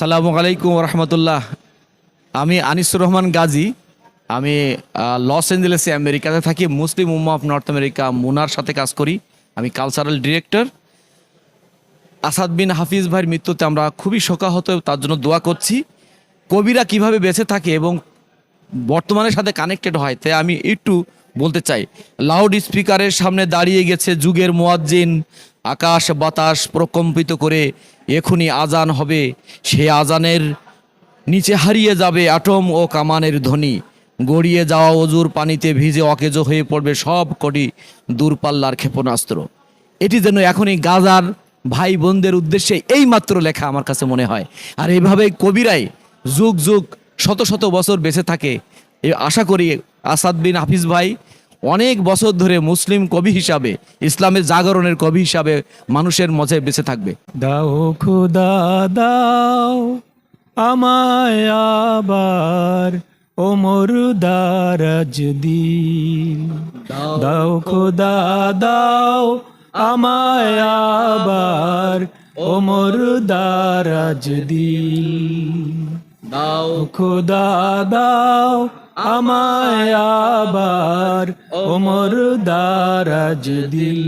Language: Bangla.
আসসালামু আলাইকুম রহমতুল্লাহ আমি আনিসুর রহমান গাজী। আমি লস অ্যাঞ্জেলেসে আমেরিকাতে থাকি, মুসলিম উম্মা অফ নর্থ আমেরিকা, মুনার সাথে কাজ করি। আমি কালচারাল ডিরেক্টর আসাদ বিন হাফিজ ভাইয়ের মৃত্যুতে আমরা খুবই শোকাহত, তার জন্য দোয়া করছি। কবিরা কীভাবে বেঁচে থাকে এবং বর্তমানের সাথে কানেক্টেড হয় তাই আমি একটু বলতে চাই। লাউড স্পিকারের সামনে দাঁড়িয়ে গেছে যুগের মোয়াজ্জিন। আকাশ বাতাস প্রকম্পিত করে এখনই আজান হবে। সে আজানের নিচে হারিয়ে যাবে আটম ও কামানের ধ্বনি। গড়িয়ে যাওয়া অজুর পানিতে ভিজে অকেজো হয়ে পড়বে সব কটি দূরপাল্লার ক্ষেপণাস্ত্র। এটি যেন এখনই গাজার ভাই বোনদের উদ্দেশ্যে এই মাত্র লেখা আমার কাছে মনে হয়। আর এইভাবে কবিরাই যুগ যুগ শত শত বছর বেঁচে থাকে। আশা করি আসাদ বিন হাফিজ ভাই অনেক বছর ধরে মুসলিম কবি হিসাবে, ইসলামের জাগরণের কবি হিসাবে মানুষের মধ্যে বেঁচে থাকবে। দাও খুদা, দাও আমায় আবার ওমর দারাজ দিন দাও খুদা, দাও আমায় আবার ওমর দারাজ দিন দাও খুদা, দাও আমায় আবার ওমর দারাজ দিন